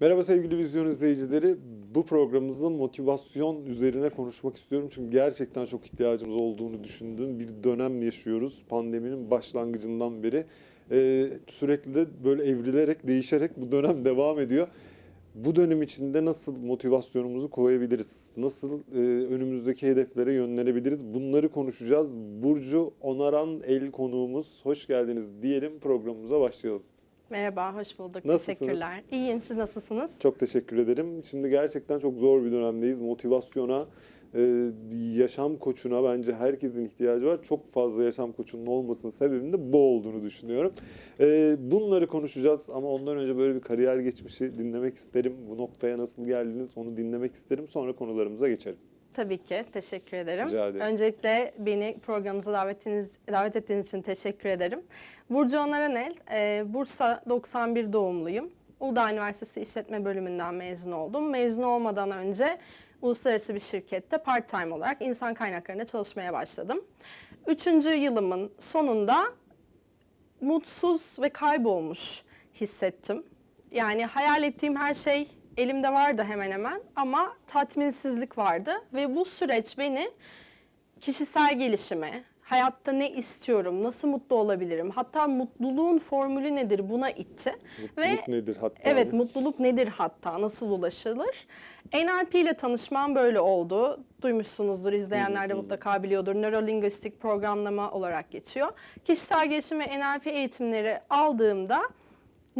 Merhaba sevgili vizyon izleyicileri. Bu programımızda motivasyon üzerine konuşmak istiyorum. Çünkü gerçekten çok ihtiyacımız olduğunu düşündüğüm bir dönem yaşıyoruz. Pandeminin başlangıcından beri. Ee, sürekli de böyle evrilerek, değişerek bu dönem devam ediyor. Bu dönem içinde nasıl motivasyonumuzu koyabiliriz? Nasıl e, önümüzdeki hedeflere yönlenebiliriz? Bunları konuşacağız. Burcu Onaran el konuğumuz. Hoş geldiniz diyelim programımıza başlayalım. Merhaba, hoş bulduk. Nasılsınız? Teşekkürler. İyiyim, siz nasılsınız? Çok teşekkür ederim. Şimdi gerçekten çok zor bir dönemdeyiz. Motivasyona, e, yaşam koçuna bence herkesin ihtiyacı var. Çok fazla yaşam koçunun olmasının sebebinin de bu olduğunu düşünüyorum. E, bunları konuşacağız ama ondan önce böyle bir kariyer geçmişi dinlemek isterim. Bu noktaya nasıl geldiniz onu dinlemek isterim. Sonra konularımıza geçelim. Tabii ki, teşekkür ederim. Rica ederim. Öncelikle beni programımıza davetiniz, davet ettiğiniz için teşekkür ederim. Burcu Onaranel, e, Bursa 91 doğumluyum. Uludağ Üniversitesi İşletme Bölümünden mezun oldum. Mezun olmadan önce uluslararası bir şirkette part-time olarak insan kaynaklarında çalışmaya başladım. Üçüncü yılımın sonunda mutsuz ve kaybolmuş hissettim. Yani hayal ettiğim her şey elimde vardı hemen hemen ama tatminsizlik vardı ve bu süreç beni kişisel gelişime, hayatta ne istiyorum, nasıl mutlu olabilirim, hatta mutluluğun formülü nedir buna itti. Mutluluk nedir hatta? Evet, mutluluk nedir hatta, nasıl ulaşılır? NLP ile tanışmam böyle oldu. Duymuşsunuzdur, izleyenler de mutlaka biliyordur. Nörolinguistik programlama olarak geçiyor. Kişisel gelişim ve NLP eğitimleri aldığımda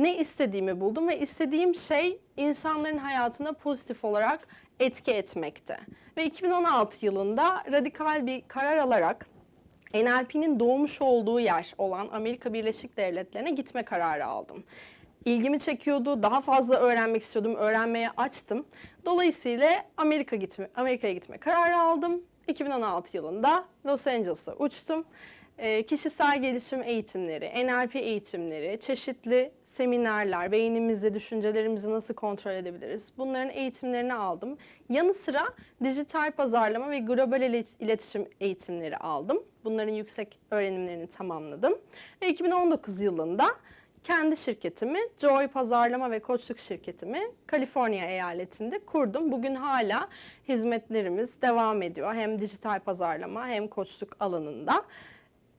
ne istediğimi buldum ve istediğim şey insanların hayatına pozitif olarak etki etmekti. Ve 2016 yılında radikal bir karar alarak NLP'nin doğmuş olduğu yer olan Amerika Birleşik Devletleri'ne gitme kararı aldım. İlgimi çekiyordu, daha fazla öğrenmek istiyordum, öğrenmeye açtım. Dolayısıyla Amerika gitme, Amerika'ya gitme kararı aldım. 2016 yılında Los Angeles'a uçtum. Ee, kişisel gelişim eğitimleri, NLP eğitimleri, çeşitli seminerler, beynimizde düşüncelerimizi nasıl kontrol edebiliriz? Bunların eğitimlerini aldım. Yanı sıra dijital pazarlama ve global ilet- iletişim eğitimleri aldım. Bunların yüksek öğrenimlerini tamamladım. Ve 2019 yılında kendi şirketimi, Joy Pazarlama ve Koçluk şirketimi Kaliforniya eyaletinde kurdum. Bugün hala hizmetlerimiz devam ediyor. Hem dijital pazarlama hem koçluk alanında.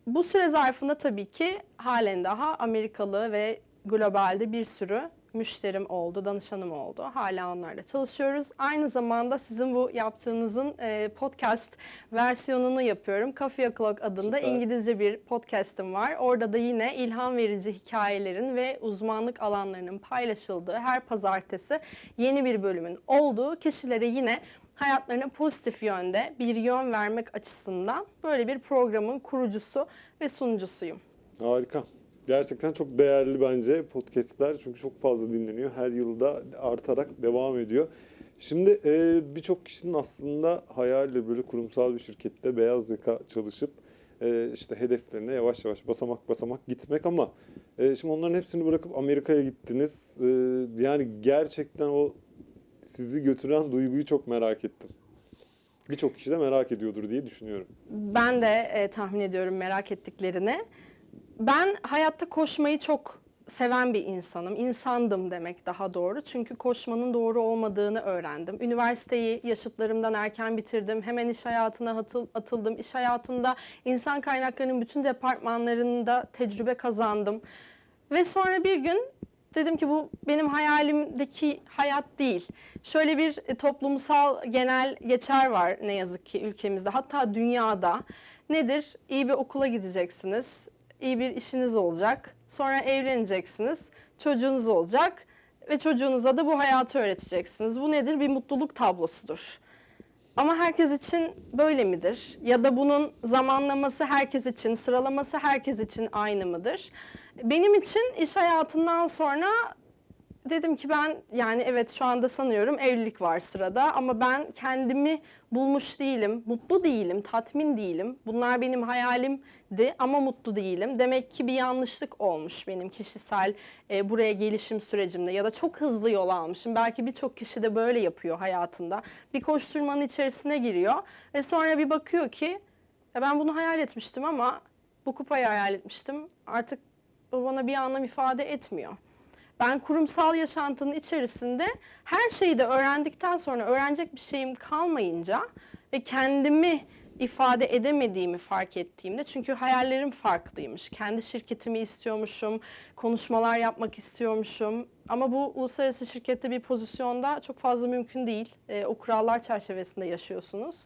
Bu süre zarfında tabii ki halen daha Amerikalı ve globalde bir sürü müşterim oldu, danışanım oldu. Hala onlarla çalışıyoruz. Aynı zamanda sizin bu yaptığınızın e, podcast versiyonunu yapıyorum. Coffee O'Clock adında Süper. İngilizce bir podcast'im var. Orada da yine ilham verici hikayelerin ve uzmanlık alanlarının paylaşıldığı her pazartesi yeni bir bölümün olduğu kişilere yine hayatlarına pozitif yönde bir yön vermek açısından böyle bir programın kurucusu ve sunucusuyum. Harika. Gerçekten çok değerli bence podcastler çünkü çok fazla dinleniyor. Her yılda artarak devam ediyor. Şimdi e, birçok kişinin aslında hayali böyle kurumsal bir şirkette beyaz yaka çalışıp e, işte hedeflerine yavaş yavaş basamak basamak gitmek ama e, şimdi onların hepsini bırakıp Amerika'ya gittiniz. Yani gerçekten o sizi götüren duyguyu çok merak ettim. Birçok kişi de merak ediyordur diye düşünüyorum. Ben de e, tahmin ediyorum merak ettiklerini. Ben hayatta koşmayı çok seven bir insanım. İnsandım demek daha doğru. Çünkü koşmanın doğru olmadığını öğrendim. Üniversiteyi yaşıtlarımdan erken bitirdim. Hemen iş hayatına atıl- atıldım. İş hayatında insan kaynaklarının bütün departmanlarında tecrübe kazandım. Ve sonra bir gün dedim ki bu benim hayalimdeki hayat değil. Şöyle bir e, toplumsal genel geçer var ne yazık ki ülkemizde hatta dünyada. Nedir? İyi bir okula gideceksiniz, iyi bir işiniz olacak, sonra evleneceksiniz, çocuğunuz olacak ve çocuğunuza da bu hayatı öğreteceksiniz. Bu nedir? Bir mutluluk tablosudur. Ama herkes için böyle midir? Ya da bunun zamanlaması herkes için, sıralaması herkes için aynı mıdır? Benim için iş hayatından sonra dedim ki ben yani evet şu anda sanıyorum evlilik var sırada ama ben kendimi bulmuş değilim, mutlu değilim, tatmin değilim. Bunlar benim hayalimdi ama mutlu değilim. Demek ki bir yanlışlık olmuş benim kişisel e, buraya gelişim sürecimde ya da çok hızlı yol almışım. Belki birçok kişi de böyle yapıyor hayatında. Bir koşturmanın içerisine giriyor ve sonra bir bakıyor ki "Ya ben bunu hayal etmiştim ama bu kupayı hayal etmiştim. Artık o bana bir anlam ifade etmiyor. Ben kurumsal yaşantının içerisinde her şeyi de öğrendikten sonra öğrenecek bir şeyim kalmayınca ve kendimi ifade edemediğimi fark ettiğimde çünkü hayallerim farklıymış. Kendi şirketimi istiyormuşum, konuşmalar yapmak istiyormuşum. Ama bu uluslararası şirkette bir pozisyonda çok fazla mümkün değil. Ee, o kurallar çerçevesinde yaşıyorsunuz.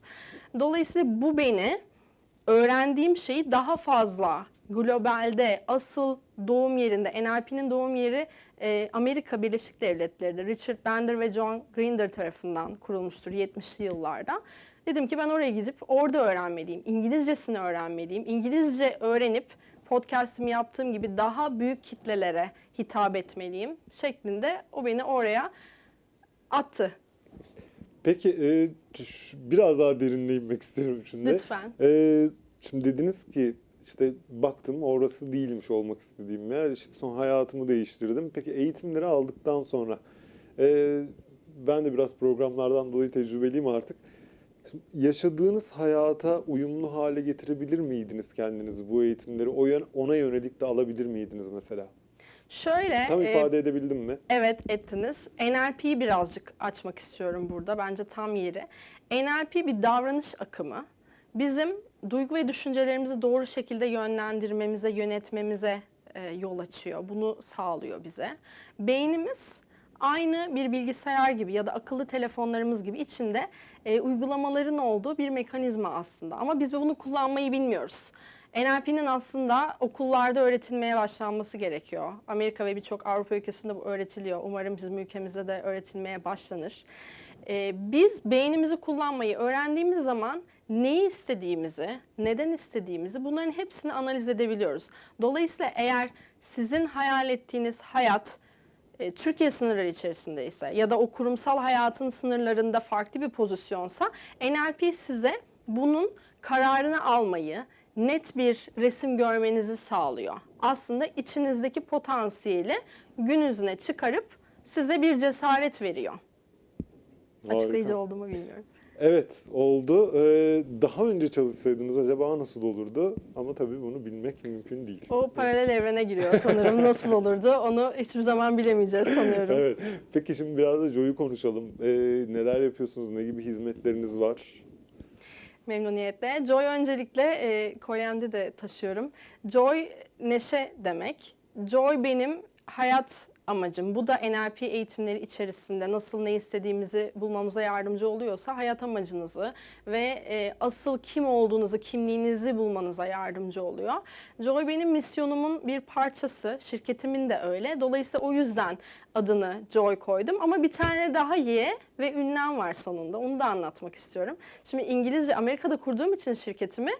Dolayısıyla bu beni öğrendiğim şeyi daha fazla globalde asıl doğum yerinde NLP'nin doğum yeri e, Amerika Birleşik Devletleri'dir. Richard Bandler ve John Grinder tarafından kurulmuştur 70'li yıllarda. Dedim ki ben oraya gidip orada öğrenmeliyim. İngilizcesini öğrenmeliyim. İngilizce öğrenip podcast'imi yaptığım gibi daha büyük kitlelere hitap etmeliyim şeklinde o beni oraya attı. Peki e, biraz daha derinle inmek istiyorum şimdi. Lütfen. E, şimdi dediniz ki işte baktım orası değilmiş olmak istediğim yer. İşte son hayatımı değiştirdim. Peki eğitimleri aldıktan sonra e, ben de biraz programlardan dolayı tecrübeliyim artık. Şimdi yaşadığınız hayata uyumlu hale getirebilir miydiniz kendinizi bu eğitimleri? O yön- ona yönelik de alabilir miydiniz mesela? Şöyle Tam e, ifade edebildim mi? Evet ettiniz. NLP'yi birazcık açmak istiyorum burada. Bence tam yeri. NLP bir davranış akımı. Bizim duygu ve düşüncelerimizi doğru şekilde yönlendirmemize, yönetmemize e, yol açıyor. Bunu sağlıyor bize. Beynimiz aynı bir bilgisayar gibi ya da akıllı telefonlarımız gibi içinde e, uygulamaların olduğu bir mekanizma aslında. Ama biz bunu kullanmayı bilmiyoruz. NLP'nin aslında okullarda öğretilmeye başlanması gerekiyor. Amerika ve birçok Avrupa ülkesinde bu öğretiliyor. Umarım bizim ülkemizde de öğretilmeye başlanır. Ee, biz beynimizi kullanmayı öğrendiğimiz zaman neyi istediğimizi, neden istediğimizi bunların hepsini analiz edebiliyoruz. Dolayısıyla eğer sizin hayal ettiğiniz hayat e, Türkiye sınırları içerisindeyse ya da o kurumsal hayatın sınırlarında farklı bir pozisyonsa NLP size bunun kararını almayı, net bir resim görmenizi sağlıyor. Aslında içinizdeki potansiyeli gün yüzüne çıkarıp size bir cesaret veriyor. Açıklayıcı Harika. oldu mu bilmiyorum. Evet oldu. Ee, daha önce çalışsaydınız acaba nasıl olurdu? Ama tabii bunu bilmek mümkün değil. O paralel evrene giriyor sanırım. Nasıl olurdu onu hiçbir zaman bilemeyeceğiz sanıyorum. Evet. Peki şimdi biraz da Joy'u konuşalım. Ee, neler yapıyorsunuz? Ne gibi hizmetleriniz var? Memnuniyetle. Joy öncelikle e, kolyemde de taşıyorum. Joy neşe demek. Joy benim hayat amacım. Bu da NLP eğitimleri içerisinde nasıl ne istediğimizi bulmamıza yardımcı oluyorsa hayat amacınızı ve e, asıl kim olduğunuzu, kimliğinizi bulmanıza yardımcı oluyor. Joy benim misyonumun bir parçası. Şirketimin de öyle. Dolayısıyla o yüzden adını Joy koydum. Ama bir tane daha Y ve ünlem var sonunda. Onu da anlatmak istiyorum. Şimdi İngilizce, Amerika'da kurduğum için şirketimi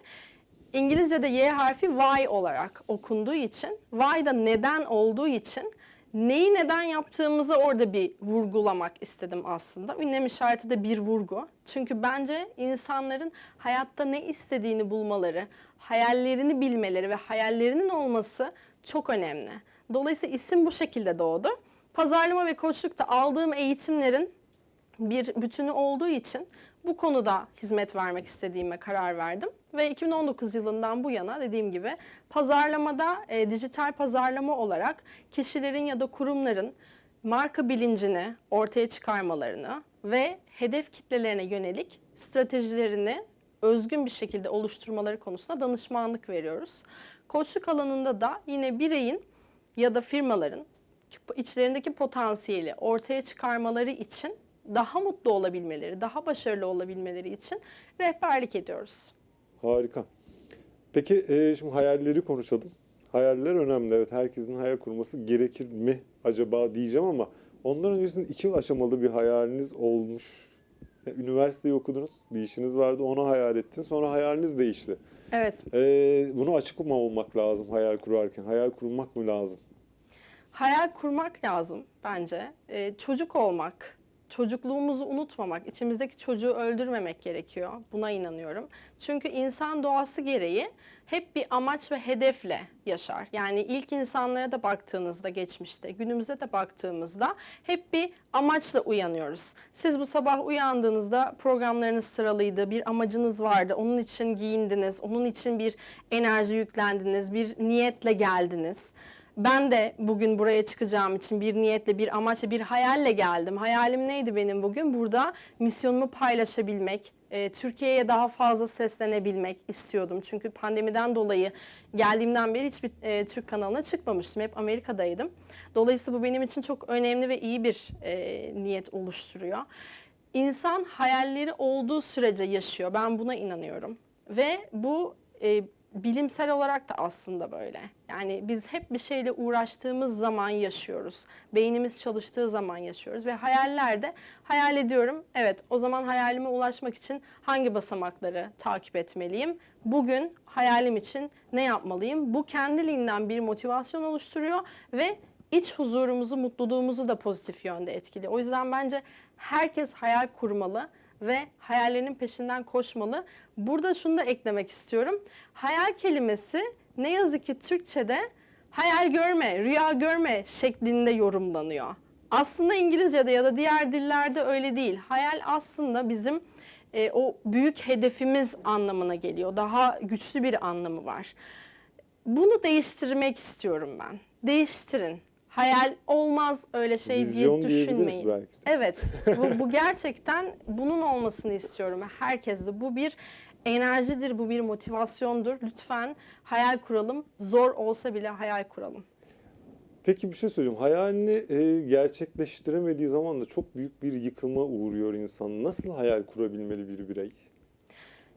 İngilizce'de Y harfi Y olarak okunduğu için, Y da neden olduğu için neyi neden yaptığımızı orada bir vurgulamak istedim aslında. Ünlem işareti de bir vurgu. Çünkü bence insanların hayatta ne istediğini bulmaları, hayallerini bilmeleri ve hayallerinin olması çok önemli. Dolayısıyla isim bu şekilde doğdu. Pazarlama ve koçlukta aldığım eğitimlerin bir bütünü olduğu için bu konuda hizmet vermek istediğime karar verdim. Ve 2019 yılından bu yana dediğim gibi pazarlamada e, dijital pazarlama olarak kişilerin ya da kurumların marka bilincini ortaya çıkarmalarını ve hedef kitlelerine yönelik stratejilerini özgün bir şekilde oluşturmaları konusunda danışmanlık veriyoruz. Koçluk alanında da yine bireyin ya da firmaların içlerindeki potansiyeli ortaya çıkarmaları için daha mutlu olabilmeleri, daha başarılı olabilmeleri için rehberlik ediyoruz. Harika. Peki e, şimdi hayalleri konuşalım. Hayaller önemli. Evet herkesin hayal kurması gerekir mi acaba diyeceğim ama ondan öncesinde iki aşamalı bir hayaliniz olmuş. Yani üniversiteyi okudunuz, bir işiniz vardı, onu hayal ettin. Sonra hayaliniz değişti. Evet, E, bunu açık mı olmak lazım hayal kurarken? Hayal kurmak mı lazım? hayal kurmak lazım bence. Ee, çocuk olmak, çocukluğumuzu unutmamak, içimizdeki çocuğu öldürmemek gerekiyor. Buna inanıyorum. Çünkü insan doğası gereği hep bir amaç ve hedefle yaşar. Yani ilk insanlara da baktığınızda geçmişte, günümüze de baktığımızda hep bir amaçla uyanıyoruz. Siz bu sabah uyandığınızda programlarınız sıralıydı, bir amacınız vardı. Onun için giyindiniz, onun için bir enerji yüklendiniz, bir niyetle geldiniz. Ben de bugün buraya çıkacağım için bir niyetle, bir amaçla, bir hayalle geldim. Hayalim neydi benim bugün? Burada misyonumu paylaşabilmek, e, Türkiye'ye daha fazla seslenebilmek istiyordum. Çünkü pandemiden dolayı geldiğimden beri hiçbir e, Türk kanalına çıkmamıştım. Hep Amerika'daydım. Dolayısıyla bu benim için çok önemli ve iyi bir e, niyet oluşturuyor. İnsan hayalleri olduğu sürece yaşıyor. Ben buna inanıyorum. Ve bu e, bilimsel olarak da aslında böyle. Yani biz hep bir şeyle uğraştığımız zaman yaşıyoruz. Beynimiz çalıştığı zaman yaşıyoruz ve hayallerde hayal ediyorum. Evet, o zaman hayalime ulaşmak için hangi basamakları takip etmeliyim? Bugün hayalim için ne yapmalıyım? Bu kendiliğinden bir motivasyon oluşturuyor ve iç huzurumuzu, mutluluğumuzu da pozitif yönde etkiliyor. O yüzden bence herkes hayal kurmalı ve hayallerinin peşinden koşmalı. Burada şunu da eklemek istiyorum. Hayal kelimesi ne yazık ki Türkçe'de hayal görme, rüya görme şeklinde yorumlanıyor. Aslında İngilizce'de ya da diğer dillerde öyle değil. Hayal aslında bizim e, o büyük hedefimiz anlamına geliyor. Daha güçlü bir anlamı var. Bunu değiştirmek istiyorum ben. Değiştirin. Hayal olmaz öyle şey Vizyon diye düşünmeyin. belki de. Evet, bu, bu gerçekten bunun olmasını istiyorum herkeste. Bu bir enerjidir, bu bir motivasyondur. Lütfen hayal kuralım. Zor olsa bile hayal kuralım. Peki bir şey söyleyeceğim. Hayalini e, gerçekleştiremediği zaman da çok büyük bir yıkıma uğruyor insan. Nasıl hayal kurabilmeli bir birey?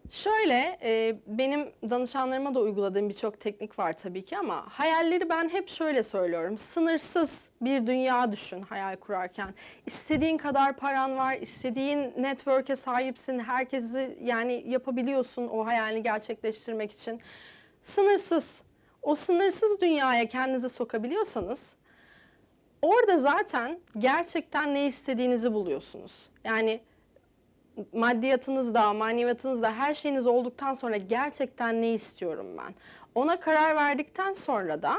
Şöyle, e, benim danışanlarıma da uyguladığım birçok teknik var tabii ki ama hayalleri ben hep şöyle söylüyorum. Sınırsız bir dünya düşün hayal kurarken. İstediğin kadar paran var, istediğin network'e sahipsin, herkesi yani yapabiliyorsun o hayalini gerçekleştirmek için. Sınırsız. O sınırsız dünyaya kendinizi sokabiliyorsanız orada zaten gerçekten ne istediğinizi buluyorsunuz. Yani maddiyatınızda, maneviyatınızda her şeyiniz olduktan sonra gerçekten ne istiyorum ben? Ona karar verdikten sonra da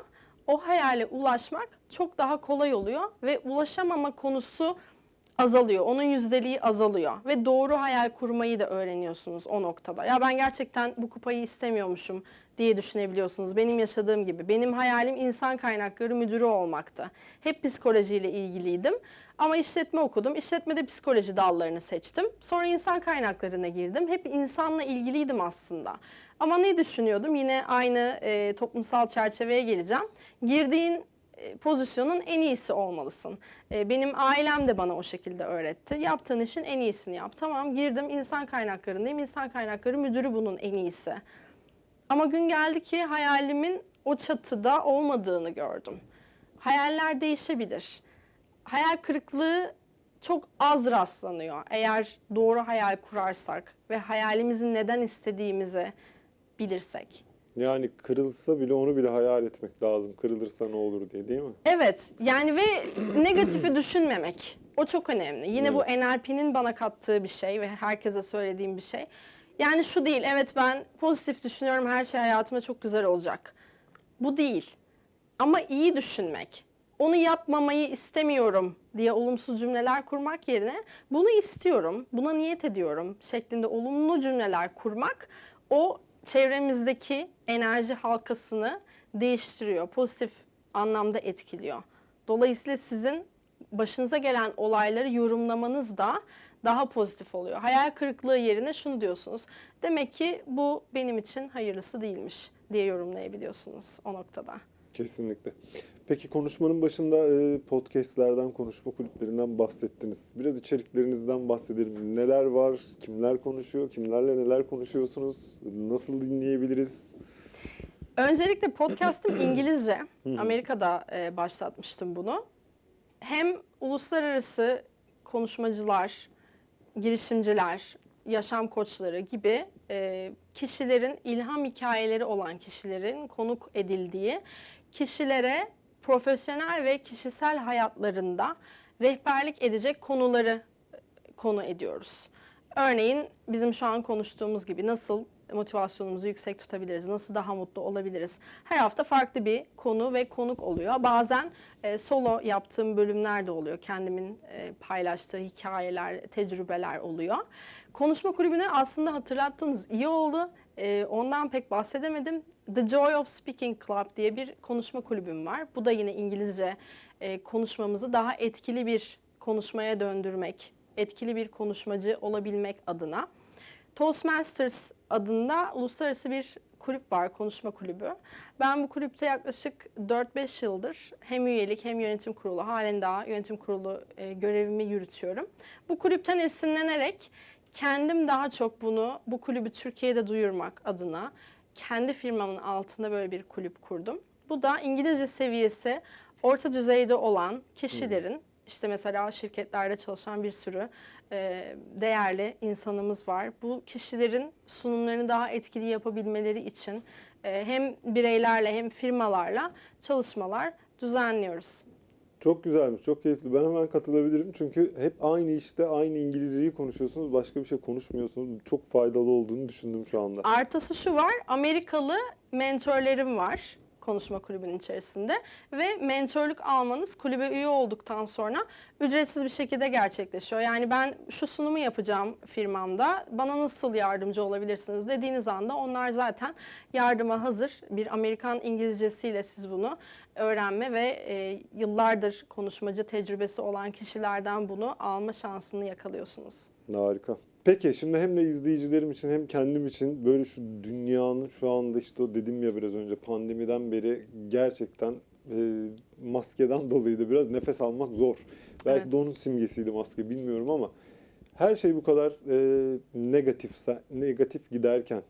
o hayale ulaşmak çok daha kolay oluyor ve ulaşamama konusu azalıyor. Onun yüzdeliği azalıyor ve doğru hayal kurmayı da öğreniyorsunuz o noktada. Ya ben gerçekten bu kupayı istemiyormuşum diye düşünebiliyorsunuz. Benim yaşadığım gibi. Benim hayalim insan kaynakları müdürü olmaktı. Hep psikolojiyle ilgiliydim. Ama işletme okudum. İşletmede psikoloji dallarını seçtim. Sonra insan kaynaklarına girdim. Hep insanla ilgiliydim aslında. Ama ne düşünüyordum? Yine aynı e, toplumsal çerçeveye geleceğim. Girdiğin e, pozisyonun en iyisi olmalısın. E, Benim ailem de bana o şekilde öğretti. Yaptığın işin en iyisini yap. Tamam girdim insan kaynaklarındayım. İnsan kaynakları müdürü bunun en iyisi. Ama gün geldi ki hayalimin o çatıda olmadığını gördüm. Hayaller değişebilir. Hayal kırıklığı çok az rastlanıyor. Eğer doğru hayal kurarsak ve hayalimizin neden istediğimizi bilirsek. Yani kırılsa bile onu bile hayal etmek lazım. Kırılırsa ne olur diye değil mi? Evet yani ve negatifi düşünmemek. O çok önemli. Yine bu NLP'nin bana kattığı bir şey ve herkese söylediğim bir şey. Yani şu değil, evet ben pozitif düşünüyorum, her şey hayatıma çok güzel olacak. Bu değil. Ama iyi düşünmek, onu yapmamayı istemiyorum diye olumsuz cümleler kurmak yerine bunu istiyorum, buna niyet ediyorum şeklinde olumlu cümleler kurmak o çevremizdeki enerji halkasını değiştiriyor, pozitif anlamda etkiliyor. Dolayısıyla sizin başınıza gelen olayları yorumlamanız da daha pozitif oluyor. Hayal kırıklığı yerine şunu diyorsunuz. Demek ki bu benim için hayırlısı değilmiş diye yorumlayabiliyorsunuz o noktada. Kesinlikle. Peki konuşmanın başında e, podcastlerden, konuşma kulüplerinden bahsettiniz. Biraz içeriklerinizden bahsedelim. Neler var, kimler konuşuyor, kimlerle neler konuşuyorsunuz, nasıl dinleyebiliriz? Öncelikle podcast'ım İngilizce. Amerika'da e, başlatmıştım bunu. Hem uluslararası konuşmacılar, girişimciler, yaşam koçları gibi e, kişilerin ilham hikayeleri olan kişilerin konuk edildiği kişilere profesyonel ve kişisel hayatlarında rehberlik edecek konuları e, konu ediyoruz. Örneğin bizim şu an konuştuğumuz gibi nasıl motivasyonumuzu yüksek tutabiliriz, nasıl daha mutlu olabiliriz. Her hafta farklı bir konu ve konuk oluyor. Bazen e, solo yaptığım bölümler de oluyor. Kendimin e, paylaştığı hikayeler, tecrübeler oluyor. Konuşma kulübünü aslında hatırlattığınız iyi oldu. E, ondan pek bahsedemedim. The Joy of Speaking Club diye bir konuşma kulübüm var. Bu da yine İngilizce e, konuşmamızı daha etkili bir konuşmaya döndürmek, etkili bir konuşmacı olabilmek adına. Toastmasters adında uluslararası bir kulüp var, konuşma kulübü. Ben bu kulüpte yaklaşık 4-5 yıldır hem üyelik hem yönetim kurulu, halen daha yönetim kurulu e, görevimi yürütüyorum. Bu kulüpten esinlenerek kendim daha çok bunu, bu kulübü Türkiye'de duyurmak adına kendi firmamın altında böyle bir kulüp kurdum. Bu da İngilizce seviyesi orta düzeyde olan kişilerin, işte mesela şirketlerde çalışan bir sürü e, değerli insanımız var. Bu kişilerin sunumlarını daha etkili yapabilmeleri için e, hem bireylerle hem firmalarla çalışmalar düzenliyoruz. Çok güzelmiş, çok keyifli. Ben hemen katılabilirim. Çünkü hep aynı işte aynı İngilizceyi konuşuyorsunuz. Başka bir şey konuşmuyorsunuz. Çok faydalı olduğunu düşündüm şu anda. Artısı şu var, Amerikalı mentorlarım var konuşma kulübünün içerisinde ve mentorluk almanız kulübe üye olduktan sonra ücretsiz bir şekilde gerçekleşiyor. Yani ben şu sunumu yapacağım firmamda bana nasıl yardımcı olabilirsiniz dediğiniz anda onlar zaten yardıma hazır. Bir Amerikan İngilizcesiyle siz bunu öğrenme ve e, yıllardır konuşmacı tecrübesi olan kişilerden bunu alma şansını yakalıyorsunuz. Harika. Peki şimdi hem de izleyicilerim için hem kendim için böyle şu dünyanın şu anda işte o dedim ya biraz önce pandemiden beri gerçekten e, maskeden dolayı da biraz nefes almak zor. Belki Evet. de onun simgesiydi maske bilmiyorum ama her şey bu kadar e, negatifse negatif giderken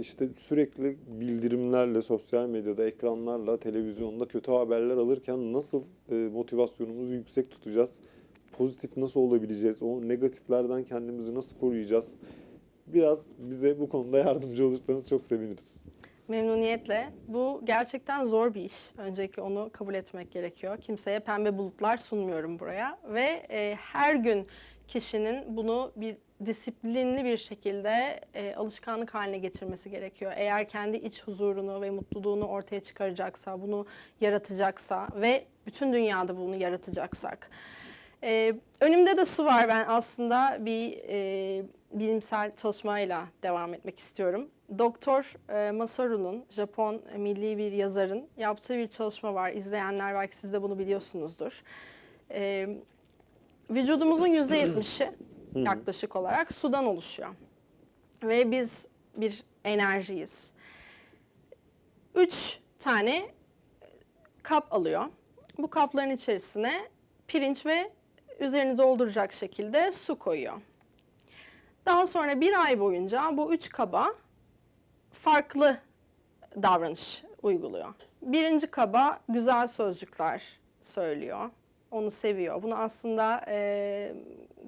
işte sürekli bildirimlerle sosyal medyada ekranlarla televizyonda kötü haberler alırken nasıl e, motivasyonumuzu yüksek tutacağız? pozitif nasıl olabileceğiz? O negatiflerden kendimizi nasıl koruyacağız? Biraz bize bu konuda yardımcı olursanız çok seviniriz. Memnuniyetle. Bu gerçekten zor bir iş. Öncelikle onu kabul etmek gerekiyor. Kimseye pembe bulutlar sunmuyorum buraya. Ve e, her gün kişinin bunu bir disiplinli bir şekilde e, alışkanlık haline getirmesi gerekiyor. Eğer kendi iç huzurunu ve mutluluğunu ortaya çıkaracaksa, bunu yaratacaksa ve bütün dünyada bunu yaratacaksak. Ee, önümde de su var. Ben aslında bir e, bilimsel çalışmayla devam etmek istiyorum. Doktor e, Masaru'nun, Japon milli bir yazarın yaptığı bir çalışma var. İzleyenler belki siz de bunu biliyorsunuzdur. Ee, vücudumuzun yetmişi yaklaşık olarak sudan oluşuyor. Ve biz bir enerjiyiz. Üç tane kap alıyor. Bu kapların içerisine pirinç ve üzerini dolduracak şekilde su koyuyor. Daha sonra bir ay boyunca bu üç kaba farklı davranış uyguluyor. Birinci kaba güzel sözcükler söylüyor. Onu seviyor. Bunu aslında e,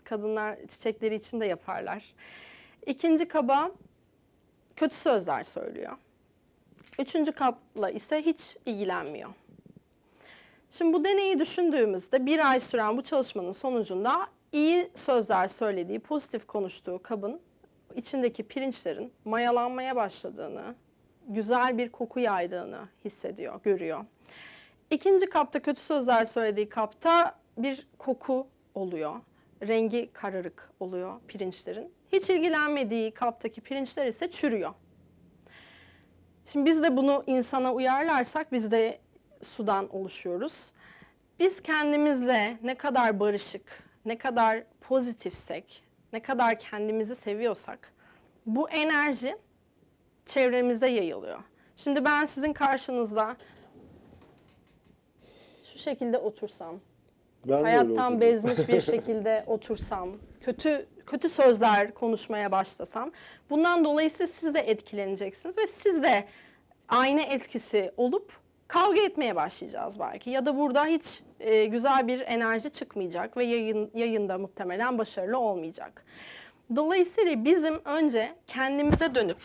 kadınlar çiçekleri için de yaparlar. İkinci kaba kötü sözler söylüyor. Üçüncü kapla ise hiç ilgilenmiyor. Şimdi bu deneyi düşündüğümüzde bir ay süren bu çalışmanın sonucunda iyi sözler söylediği, pozitif konuştuğu kabın içindeki pirinçlerin mayalanmaya başladığını, güzel bir koku yaydığını hissediyor, görüyor. İkinci kapta kötü sözler söylediği kapta bir koku oluyor. Rengi kararık oluyor pirinçlerin. Hiç ilgilenmediği kaptaki pirinçler ise çürüyor. Şimdi biz de bunu insana uyarlarsak biz de sudan oluşuyoruz. Biz kendimizle ne kadar barışık, ne kadar pozitifsek, ne kadar kendimizi seviyorsak bu enerji çevremize yayılıyor. Şimdi ben sizin karşınızda şu şekilde otursam, Ben hayattan bezmiş bir şekilde otursam, kötü kötü sözler konuşmaya başlasam, bundan dolayısıyla siz de etkileneceksiniz ve siz de aynı etkisi olup kavga etmeye başlayacağız belki. Ya da burada hiç e, güzel bir enerji çıkmayacak ve yayın, yayında muhtemelen başarılı olmayacak. Dolayısıyla bizim önce kendimize dönüp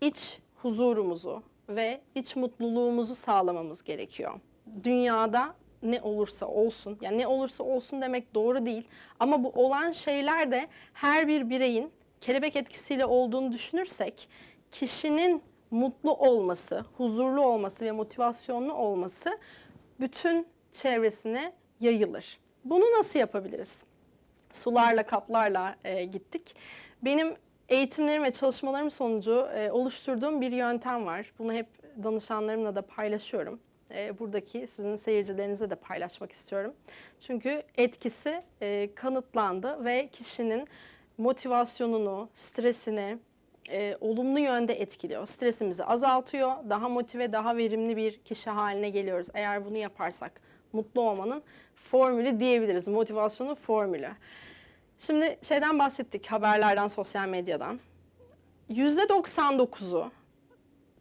iç huzurumuzu ve iç mutluluğumuzu sağlamamız gerekiyor. Dünyada ne olursa olsun, yani ne olursa olsun demek doğru değil ama bu olan şeyler de her bir bireyin kelebek etkisiyle olduğunu düşünürsek kişinin mutlu olması, huzurlu olması ve motivasyonlu olması bütün çevresine yayılır. Bunu nasıl yapabiliriz? Sularla, kaplarla e, gittik. Benim eğitimlerim ve çalışmalarım sonucu e, oluşturduğum bir yöntem var. Bunu hep danışanlarımla da paylaşıyorum. E, buradaki sizin seyircilerinize de paylaşmak istiyorum. Çünkü etkisi e, kanıtlandı ve kişinin motivasyonunu, stresini e, olumlu yönde etkiliyor. Stresimizi azaltıyor, daha motive, daha verimli bir kişi haline geliyoruz. Eğer bunu yaparsak mutlu olmanın formülü diyebiliriz. Motivasyonun formülü. Şimdi şeyden bahsettik, haberlerden, sosyal medyadan. %99'u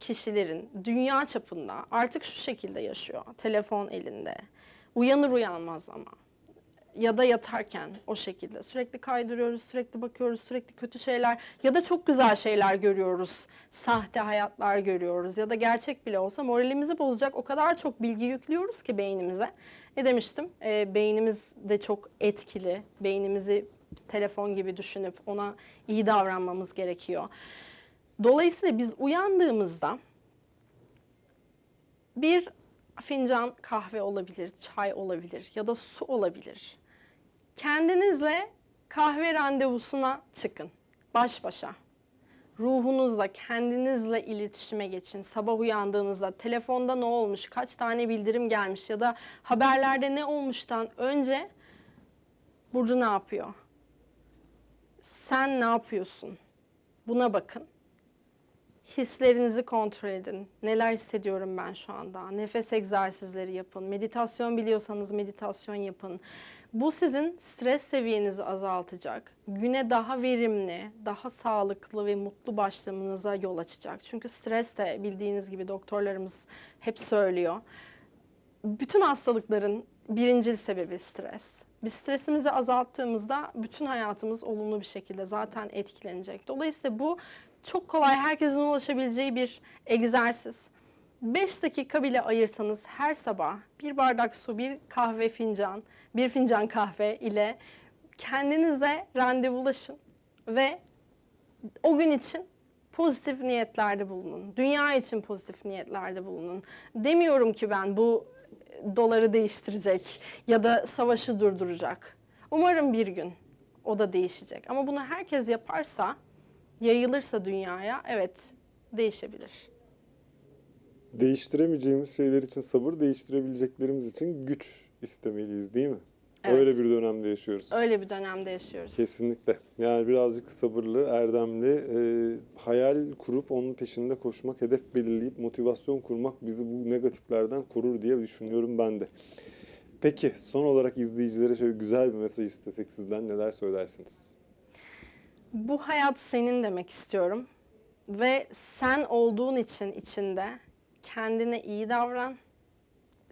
kişilerin dünya çapında artık şu şekilde yaşıyor. Telefon elinde. Uyanır uyanmaz ama. Ya da yatarken o şekilde. Sürekli kaydırıyoruz, sürekli bakıyoruz, sürekli kötü şeyler ya da çok güzel şeyler görüyoruz. Sahte hayatlar görüyoruz ya da gerçek bile olsa moralimizi bozacak o kadar çok bilgi yüklüyoruz ki beynimize. Ne demiştim? Ee, beynimiz de çok etkili. Beynimizi telefon gibi düşünüp ona iyi davranmamız gerekiyor. Dolayısıyla biz uyandığımızda bir fincan kahve olabilir, çay olabilir ya da su olabilir. Kendinizle kahve randevusuna çıkın. Baş başa. Ruhunuzla, kendinizle iletişime geçin. Sabah uyandığınızda telefonda ne olmuş, kaç tane bildirim gelmiş ya da haberlerde ne olmuştan önce Burcu ne yapıyor? Sen ne yapıyorsun? Buna bakın. Hislerinizi kontrol edin. Neler hissediyorum ben şu anda? Nefes egzersizleri yapın. Meditasyon biliyorsanız meditasyon yapın. Bu sizin stres seviyenizi azaltacak. Güne daha verimli, daha sağlıklı ve mutlu başlamanıza yol açacak. Çünkü stres de bildiğiniz gibi doktorlarımız hep söylüyor. Bütün hastalıkların birincil sebebi stres. Biz stresimizi azalttığımızda bütün hayatımız olumlu bir şekilde zaten etkilenecek. Dolayısıyla bu çok kolay herkesin ulaşabileceği bir egzersiz. 5 dakika bile ayırsanız her sabah bir bardak su, bir kahve fincan, bir fincan kahve ile kendinizle randevulaşın ve o gün için pozitif niyetlerde bulunun. Dünya için pozitif niyetlerde bulunun. Demiyorum ki ben bu doları değiştirecek ya da savaşı durduracak. Umarım bir gün o da değişecek. Ama bunu herkes yaparsa, yayılırsa dünyaya evet değişebilir. Değiştiremeyeceğimiz şeyler için sabır, değiştirebileceklerimiz için güç istemeliyiz değil mi? Evet. Öyle bir dönemde yaşıyoruz. Öyle bir dönemde yaşıyoruz. Kesinlikle. Yani birazcık sabırlı, erdemli, e, hayal kurup onun peşinde koşmak, hedef belirleyip motivasyon kurmak bizi bu negatiflerden korur diye düşünüyorum ben de. Peki son olarak izleyicilere şöyle güzel bir mesaj istesek sizden neler söylersiniz? Bu hayat senin demek istiyorum. Ve sen olduğun için içinde kendine iyi davran.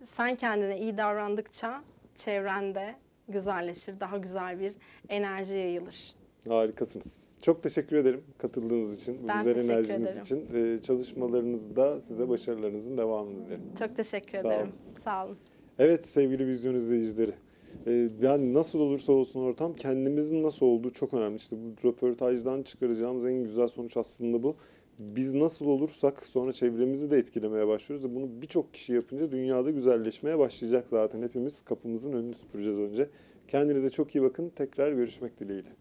Sen kendine iyi davrandıkça çevrende güzelleşir, daha güzel bir enerji yayılır. Harikasınız. Çok teşekkür ederim katıldığınız için, bu Ben güzel enerjiniz ederim. için. E, çalışmalarınızda size başarılarınızın devamını dilerim. Çok teşekkür Sağ ederim. olun. Sağ olun. Evet sevgili vizyon izleyicileri. Ee, yani nasıl olursa olsun ortam kendimizin nasıl olduğu çok önemli. İşte bu röportajdan çıkaracağımız en güzel sonuç aslında bu. Biz nasıl olursak sonra çevremizi de etkilemeye başlıyoruz. ve Bunu birçok kişi yapınca dünyada güzelleşmeye başlayacak zaten. Hepimiz kapımızın önünü süpüreceğiz önce. Kendinize çok iyi bakın. Tekrar görüşmek dileğiyle.